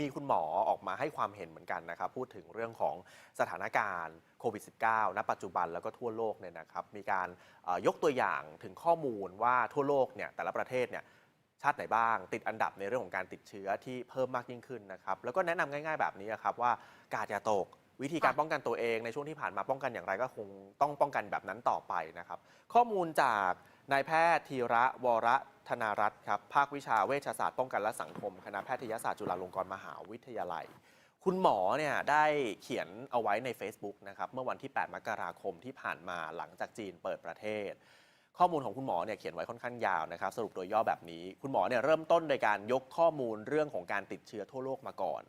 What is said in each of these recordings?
มีคุณหมอออกมาให้ความเห็นเหมือนกันนะครับ พูดถึงเรื่องของสถานการณ์โควิด -19 ณ ปัจจุบันแล้วก็ทั่วโลกเนี่ยนะครับ มีการเอ่อยกตัวอย่างถึงข้อมูลว่าทั่วโลกเนี่ยแต่ละประเทศเนี่ยชาติไหนบ้าง ติดอันดับในเรื่องของการติดเชื้อที่เพิ่มมากยิ่งขึ้นนะครับ แล้วก็แนะนำง่าย ๆแบบนี้ครับว่ากาดอย่าตกวิธีการค่ะป้องกันตัวเองในช่วงที่ผ่านมาป้องกันอย่างไรก็คงต้องป้องกันแบบนั้นต่อไปนะครับ ข้อมูลจาก นายแพทย์ธีระวรธนารัตน์ครับภาควิชาเวชศาสตร์ป้องกันและสังคม คณะแพทยศาสตร์จุฬาลงกรณ์มหาวิทยาลัย คุณหมอเนี่ยได้เขียนเอาไว้ใน Facebook นะครับเมื่อวันที่ 8 มกราคมที่ผ่านมาหลังจากจีนเปิดประเทศ ข้อมูลของคุณหมอเนี่ยเขียนไว้ค่อนข้างยาวนะครับสรุปโดยย่อแบบนี้ คุณหมอเนี่ยเริ่มต้นโดยการยกข้อมูลเรื่องของการติดเชื้อทั่วโลกมาก่อน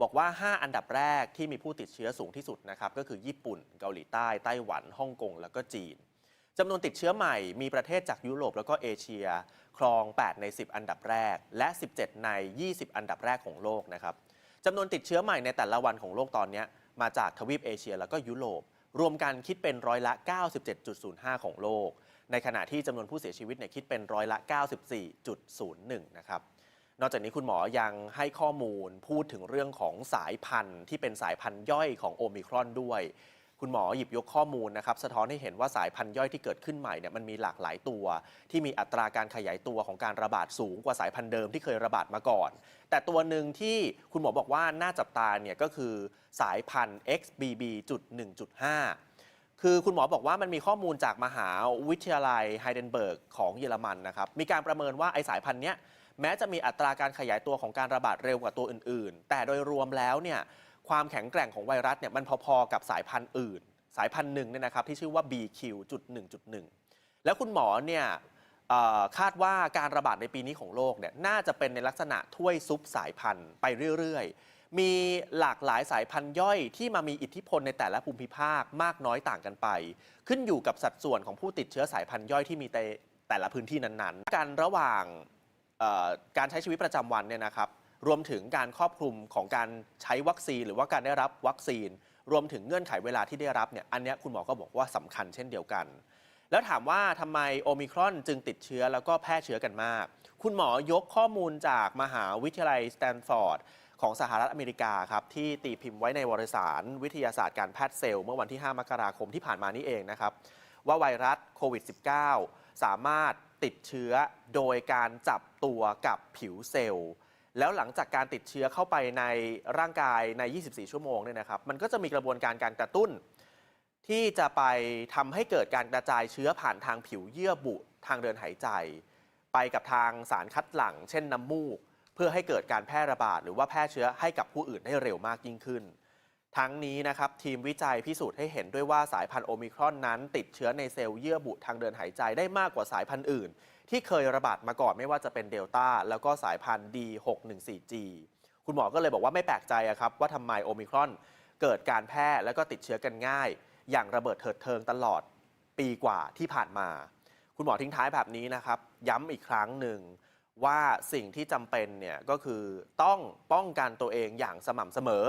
บอกว่า 5 อันดับแรกที่มีผู้ติดเชื้อสูงที่สุดนะครับก็คือญี่ปุ่น เกาหลีใต้ ไต้หวัน ฮ่องกง แล้วก็จีน จำนวนติดเชื้อใหม่มีประเทศจากยุโรปแล้วก็เอเชีย ครอง 8 ใน 10 อันดับแรก และ 17 ใน 20 อันดับแรกของโลกนะครับจำนวนติดเชื้อใหม่ในแต่ละวันของโลกตอนนี้มาจากทวีปเอเชียแล้วก็ยุโรป รวมกันคิดเป็นร้อยละ 97.05 ของโลก ในขณะที่จำนวนผู้เสียชีวิตเนี่ยคิดเป็นร้อยละ 94.01 นะครับนอกจากนี้คุณหมอยังให้ข้อมูลพูดถึงเรื่องของสายพันธุ์ที่เป็นสายพันธุ์ย่อยของโอมิครอนด้วย คุณหมอหยิบยกข้อมูลนะครับสะท้อนให้เห็นว่าสายพันธุ์ย่อยที่เกิดขึ้นใหม่เนี่ยมันมีหลากหลายตัว ที่มีอัตราการขยายตัวของการระบาดสูงกว่าสายพันธุ์เดิมที่เคยระบาดมาก่อน แต่ตัวหนึ่งที่คุณหมอบอกว่าน่าจับตาเนี่ยก็คือสายพันธุ์ XBB.1.5 คือคุณหมอบอกว่ามันมีข้อมูลจากมหาวิทยาลัยไฮเดนเบิร์กของเยอรมันนะครับ มีการประเมินว่าไอสายพันธุ์เนี้ยแม้จะมีอัตราการขยายตัวของการระบาดเร็วกว่าตัวอื่น ๆ แต่โดยรวมแล้วเนี่ย ความแข็งแกร่งของไวรัสเนี่ยมันพอๆกับสายพันธุ์อื่น สายพันธุ์หนึ่งเนี่ยนะครับที่ชื่อว่า BQ.1.1 แล้วคุณหมอเนี่ยคาดว่าการระบาดในปีนี้ของโลกเนี่ยน่าจะเป็นในลักษณะถ้วยซุปสายพันธุ์ไปเรื่อยๆ มีหลากหลายสายพันธุ์ย่อยที่มามีอิทธิพลในแต่ละภูมิภาคมากน้อยต่างกันไป ขึ้นอยู่กับสัดส่วนของผู้ติดเชื้อสายพันธุ์ย่อยที่มีแต่แต่ละพื้นที่นั้นๆ การระหว่างการใช้ชีวิตประจำวันเนี่ยนะครับ รวมถึงการครอบคลุมของการใช้วัคซีน หรือว่าการได้รับวัคซีน รวมถึงเงื่อนไขเวลาที่ได้รับเนี่ยอันนี้คุณหมอก็บอกว่าสำคัญเช่นเดียวกัน แล้วถามว่าทำไมโอมิครอนจึงติดเชื้อแล้วก็แพร่เชื้อกันมาก คุณหมอยกข้อมูลจากมหาวิทยาลัยสแตนฟอร์ดของสหรัฐอเมริกาครับ ที่ตีพิมพ์ไว้ในวารสาร วิทยาศาสตร์การแพทย์เซลล์เมื่อวันที่ 5 มกราคมที่ผ่านมานี้เองนะครับ ว่าไวรัสโควิด -19 สามารถติดเชื้อโดยการจับตัวกับผิวเซลล์ แล้วหลังจากการติดเชื้อเข้าไปในร่างกายใน 24 ชั่วโมงเนี่ยนะครับ มันก็จะมีกระบวนการการกระตุ้น ที่จะไปทำให้เกิดการกระจายเชื้อผ่านทางผิวเยื่อบุทางเดินหายใจ ไปกับทางสารคัดหลั่ง เช่นน้ำมูก เพื่อให้เกิดการแพร่ระบาด หรือว่าแพร่เชื้อให้กับผู้อื่นได้เร็วมากยิ่งขึ้น ทั้งนี้นะครับทีมวิจัยพิสูจน์ให้เห็นด้วยว่าสายพันธุ์โอมิครอนนั้น ติดเชื้อในเซลล์เยื่อบุทางเดินหายใจได้มากกว่าสายพันธุ์อื่น ที่เคยระบาดมาก่อนไม่ว่าจะเป็นเดลต้าแล้วก็สายพันธุ์ D614G คุณหมอก็เลยบอกว่าไม่แปลกใจอะครับว่าทำไมโอมิครอน เกิดการแพร่แล้วก็ติดเชื้อกันง่าย อย่างระเบิดเถิดเทิงตลอดปีกว่าที่ผ่านมา คุณหมอทิ้งท้ายแบบนี้นะครับ ย้ำอีกครั้งหนึ่งว่าสิ่งที่จำเป็นเนี่ยก็คือต้องป้องกันตัวเองอย่างสม่ำเสมอ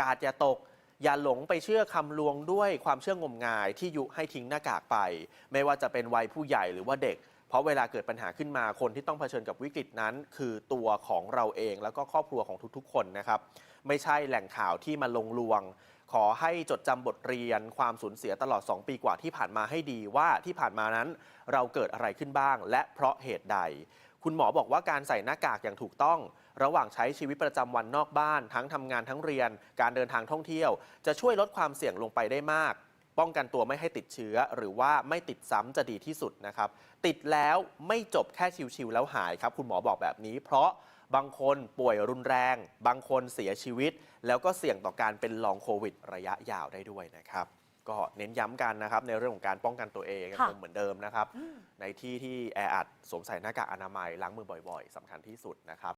กาดอย่าตก อย่าหลงไปเชื่อคำลวงด้วยความเชื่องมงายที่ยุให้ทิ้งหน้ากากไป ไม่ว่าจะเป็นวัยผู้ใหญ่หรือว่าเด็ก เพราะเวลาเกิดปัญหาขึ้นมาคนที่ต้องเผชิญกับวิกฤตนั้น คือตัวของเราเองแล้วก็ครอบครัวของทุกๆ คนนะครับ ไม่ใช่แหล่งข่าวที่มาลงลวง ขอให้จดจำบทเรียน ความสูญเสียตลอด 2 ปีกว่าที่ผ่านมาให้ดีว่าที่ผ่านมานั้น เราเกิดอะไรขึ้นบ้าง และเพราะเหตุใด คุณหมอบอกว่าการใส่หน้ากากอย่างถูกต้อง ระหว่างใช้ชีวิตประจำวันนอกบ้าน ทั้งทำงานทั้งเรียน การเดินทางท่องเที่ยว จะช่วยลดความเสี่ยงลงไปได้มาก ป้องกันตัวไม่ให้ติดเชื้อ หรือว่าไม่ติดซ้ำจะดีที่สุดนะครับ ติดแล้วไม่จบแค่ชิวๆแล้วหายครับ คุณหมอบอกแบบนี้ เพราะบางคนป่วยรุนแรง บางคนเสียชีวิต แล้วก็เสี่ยงต่อการเป็นลองโควิด ระยะยาวได้ด้วยนะครับก็เน้นย้ำกันนะครับในเรื่องของการป้องกันตัวเองยังค่ะคงเหมือนเดิมนะครับ ในที่ที่แออัดสวมใส่หน้ากากอนามัยล้างมือบ่อย ๆสำคัญที่สุดนะครับ